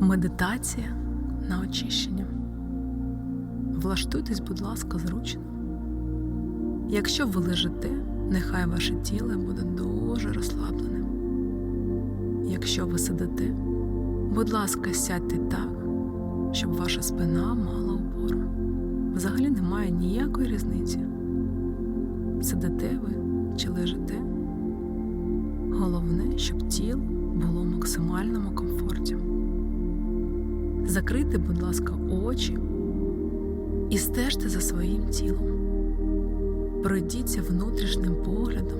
Медитація на очищення. Влаштуйтесь, будь ласка, зручно. Якщо ви лежите, нехай ваше тіло буде дуже розслабленим. Якщо ви сидите, будь ласка, сядьте так, щоб ваша спина мала опору. Взагалі немає ніякої різниці. Сидите ви чи лежите. Головне, щоб тіло було в максимальному комфорті. Закрийте, будь ласка, очі і стежте за своїм тілом. Пройдіться внутрішнім поглядом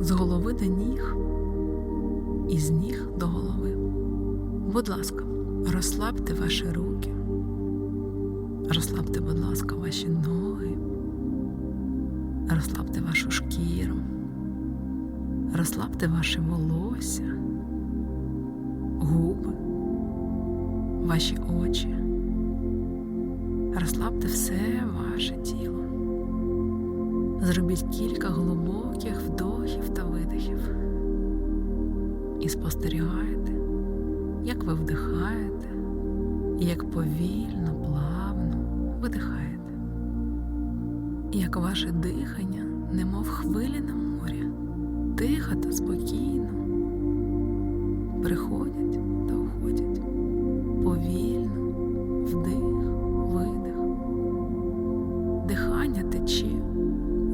з голови до ніг і з ніг до голови. Будь ласка, розслабте ваші руки, розслабте, будь ласка, ваші ноги, розслабте вашу шкіру, розслабте ваше волосся, губи, ваші очі. Розслабте все ваше тіло. Зробіть кілька глибоких вдохів та видихів. І спостерігайте, як ви вдихаєте, і як повільно, плавно видихаєте. І як ваше дихання, немов хвилі на морі, тихо та спокійно приходять повільно, вдих, видих. Дихання тече,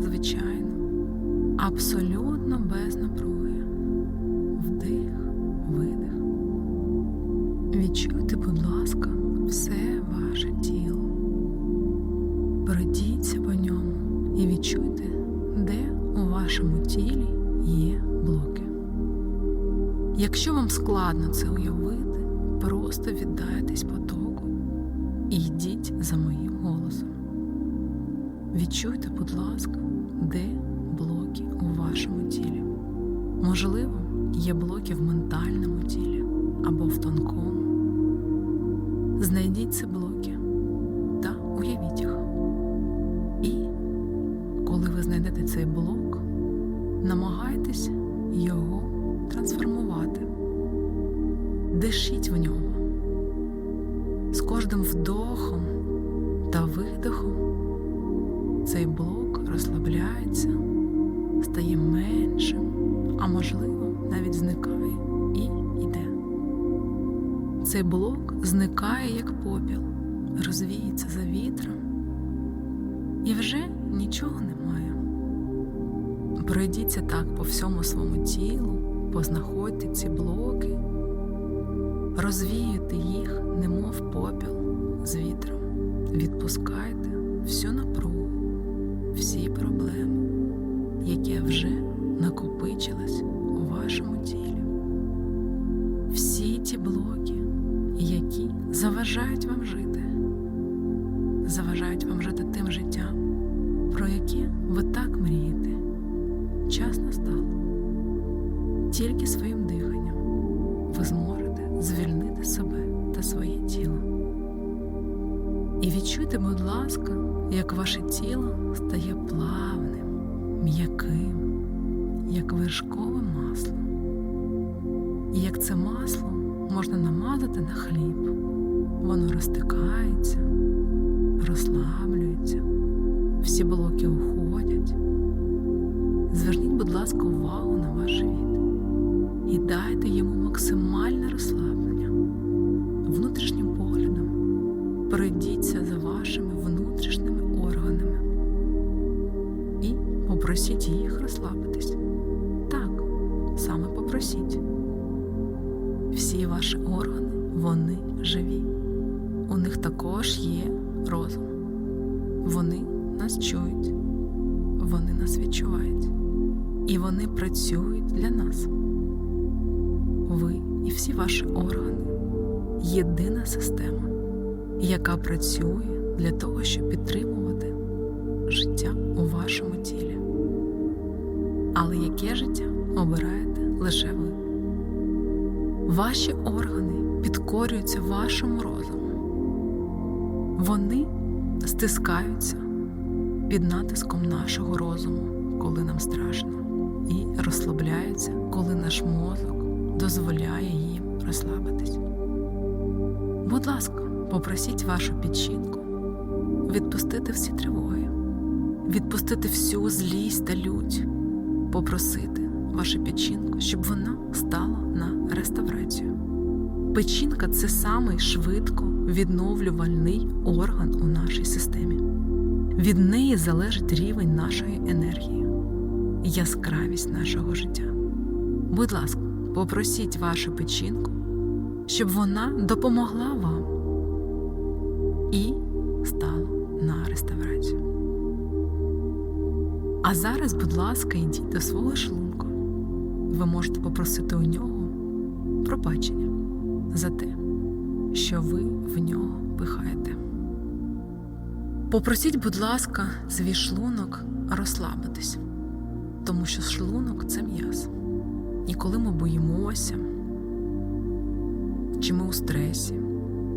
звичайно, абсолютно без напруги. Вдих, видих. Відчуйте, будь ласка, все ваше тіло. Пройдіться по ньому і відчуйте, де у вашому тілі є блоки. Якщо вам складно це уявити, просто віддайтесь потоку і йдіть за моїм голосом. Відчуйте, будь ласка, де блоки у вашому тілі. Можливо, є блоки в ментальному тілі або в тонкому. Знайдіть ці блоки та уявіть їх. І коли ви знайдете цей блок, намагайтесь його трансформувати. Дишіть в ньому. Кожним вдохом та видохом цей блок розслабляється, стає меншим, а можливо, навіть зникає і йде. Цей блок зникає як попіл, розвіється за вітром, і вже нічого немає. Пройдіться так по всьому своєму тілу, познаходьте ці блоки, розвіюйте їх, немов попіл з вітром, відпускайте всю напругу, всі проблеми, які вже накопичились у вашому тілі, всі ті блоки, які заважають вам жити, заважають вам жити тим життям, про яке ви так мрієте. Час настав. Тільки своїм диханням ви зможете звільнити себе та своє тіло. І відчуйте, будь ласка, як ваше тіло стає плавним, м'яким, як вершкове масло. І як це масло можна намазати на хліб, воно розтикається, розслаблюється, всі блоки уходять. Зверніть, будь ласка, увагу на ваш живіт і дайте йому максимальне розслаблення. Внутрішнім поглядом пройдіться за вашими внутрішніми органами і попросіть їх розслабитись. Так, саме попросіть. Всі ваші органи, вони живі. У них також є розум. Вони нас чують, вони нас відчувають. І вони працюють для нас. Ви і всі ваші органи єдина система, яка працює для того, щоб підтримувати життя у вашому тілі. Але яке життя обираєте лише ви? Ваші органи підкорюються вашому розуму. Вони стискаються під натиском нашого розуму, коли нам страшно, і розслабляються, коли наш мозок дозволяє їм розслабитись. Будь ласка, попросіть вашу печінку відпустити всі тривоги, відпустити всю злість та лють, попросити вашу печінку, щоб вона стала на реставрацію. Печінка це самий швидко відновлювальний орган у нашій системі. Від неї залежить рівень нашої енергії, яскравість нашого життя. Будь ласка, попросіть вашу печінку, щоб вона допомогла вам і стала на реставрацію. А зараз, будь ласка, йдіть до свого шлунку. Ви можете попросити у нього пробачення за те, що ви в нього пихаєте. Попросіть, будь ласка, свій шлунок розслабитись, тому що шлунок це м'яз. І коли ми боїмося, чи ми у стресі,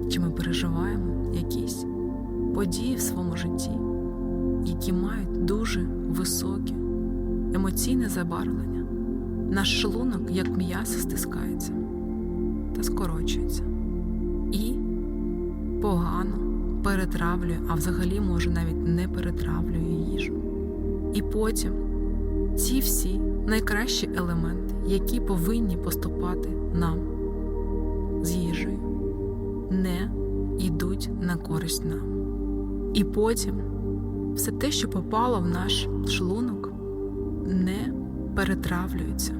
чи ми переживаємо якісь події в своєму житті, які мають дуже високе емоційне забарвлення, наш шлунок, як м'ясо, стискається та скорочується і погано перетравлює, а взагалі може навіть не перетравлює їжу. І потім ці всі найкращі елементи, які повинні поступати нам з їжею, не йдуть на користь нам. І потім все те, що попало в наш шлунок, не перетравлюється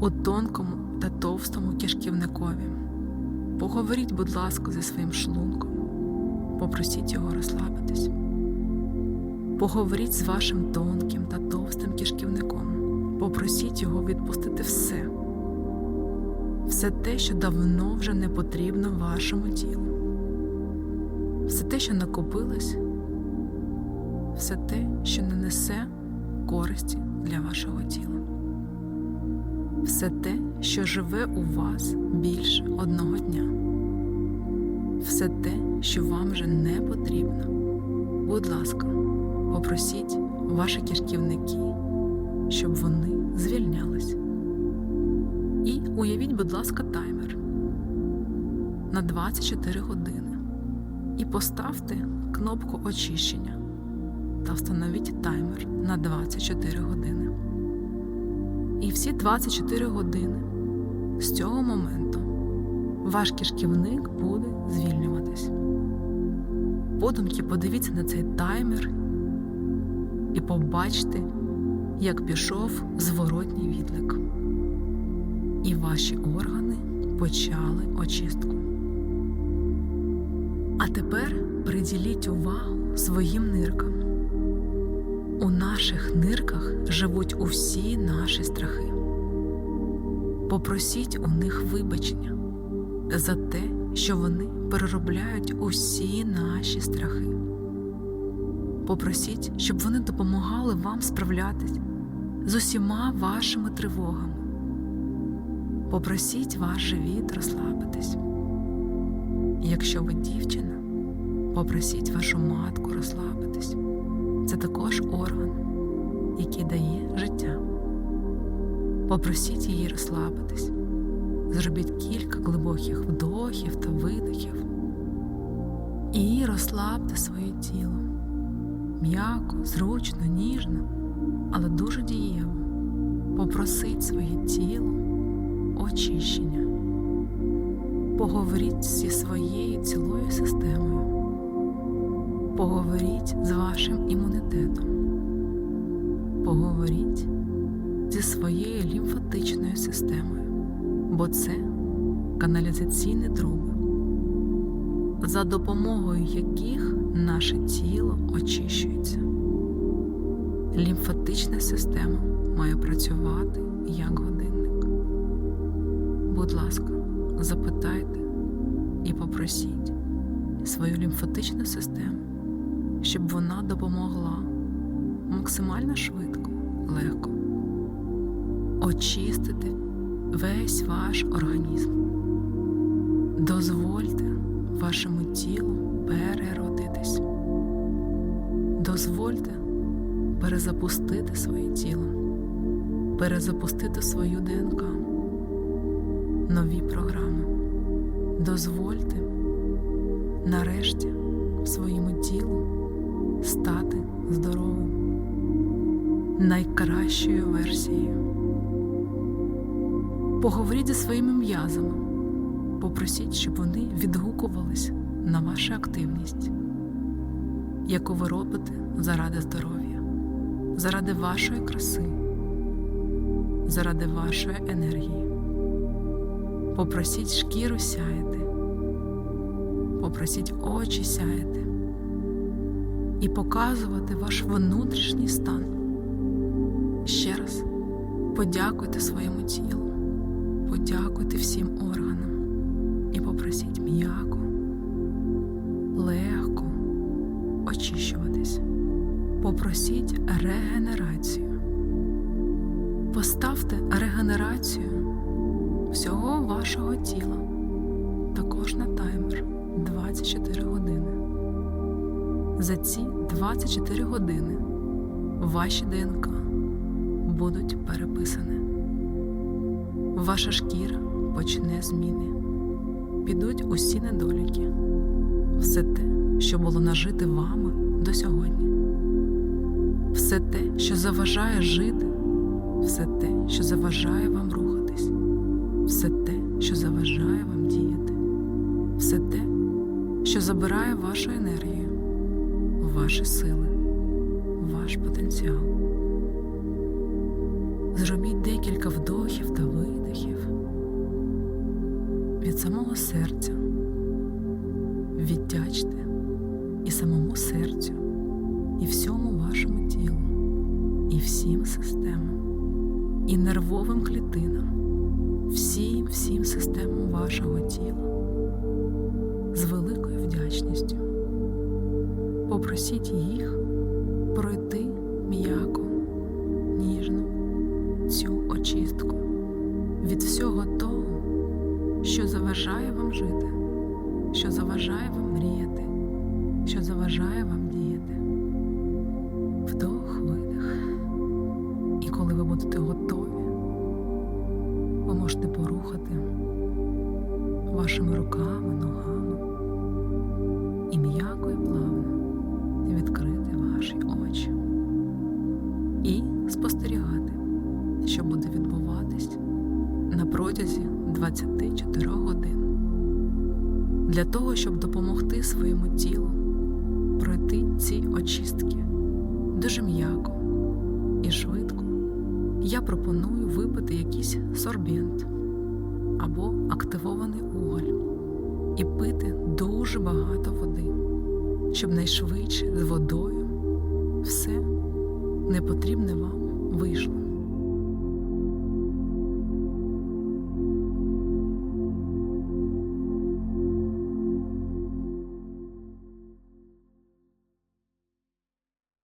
у тонкому та товстому кишківникові. Поговоріть, будь ласка, зі своїм шлунком, попросіть його розслабитись. Поговоріть з вашим тонким та товстим кишківником, попросіть його відпустити все, все те, що давно вже не потрібно вашому тілу, все те, що накопилось, все те, що не несе користі для вашого тіла. Все те, що живе у вас більше одного дня, все те, що вам вже не потрібно. Будь ласка, попросіть ваші кишківники, щоб вони звільнялись. І уявіть, будь ласка, таймер на 24 години і поставте кнопку очищення та встановіть таймер на 24 години. І всі 24 години з цього моменту ваш кишківник буде звільнюватись. Подумки подивіться на цей таймер і побачте, як пішов зворотній відлик. І ваші органи почали очистку. А тепер приділіть увагу своїм ниркам. У наших нирках живуть усі наші страхи. Попросіть у них вибачення за те, що вони переробляють усі наші страхи. Попросіть, щоб вони допомагали вам справлятись з усіма вашими тривогами. Попросіть ваш живіт розслабитись. Якщо ви дівчина, попросіть вашу матку розслабитись це також орган, який дає життя. Попросіть її розслабитись, зробіть кілька глибоких вдохів та видохів і розслабте своє тіло м'яко, зручно, ніжно, але дуже дієво. Попросіть своє тіло очищення. Поговоріть зі своєю цілою системою. Поговоріть з вашим імунітетом. Поговоріть зі своєю лімфатичною системою, бо це каналізаційні труби, за допомогою яких наше тіло очищується. Лімфатична система має працювати як годинник. Будь ласка, запитайте і попросіть свою лімфатичну систему щоб вона допомогла максимально швидко, легко очистити весь ваш організм. Дозвольте вашому тілу переродитись. Дозвольте перезапустити своє тіло, перезапустити свою ДНК, нові програми. Дозвольте нарешті своєму тілу стати здоровим, найкращою версією. Поговоріть зі своїми м'язами, попросіть, щоб вони відгукувались на вашу активність, яку ви робите заради здоров'я, заради вашої краси, заради вашої енергії. Попросіть шкіру сяяти, попросіть очі сяяти і показувати ваш внутрішній стан. Ще раз подякуйте своєму тілу, подякуйте всім органам і попросіть м'яко, легко очищуватись. Попросіть регенерацію. Поставте регенерацію всього вашого тіла також на таймер 24 години. За ці 24 години ваші ДНК будуть переписані. Ваша шкіра почне зміни. Підуть усі недоліки, все те, що було нажите вами до сьогодні, все те, що заважає жити, все те, що заважає вам рухатись, все те, що заважає вам діяти, все те, що забирає вашу енергію, ваші сили, ваш потенціал. Зробіть декілька вдохів самого серця. Віддячте і самому серцю, і всьому вашому тілу, і всім системам, і нервовим клітинам, всім всім системам вашого тіла з великою вдячністю. Попросіть їх жити, Для того, щоб допомогти своєму тілу. Пройти ці очистки. Дуже м'яко і швидко, я пропоную випити якийсь сорбент або активований уголь і пити дуже багато води, щоб найшвидше з водою все непотрібне вам вийшло.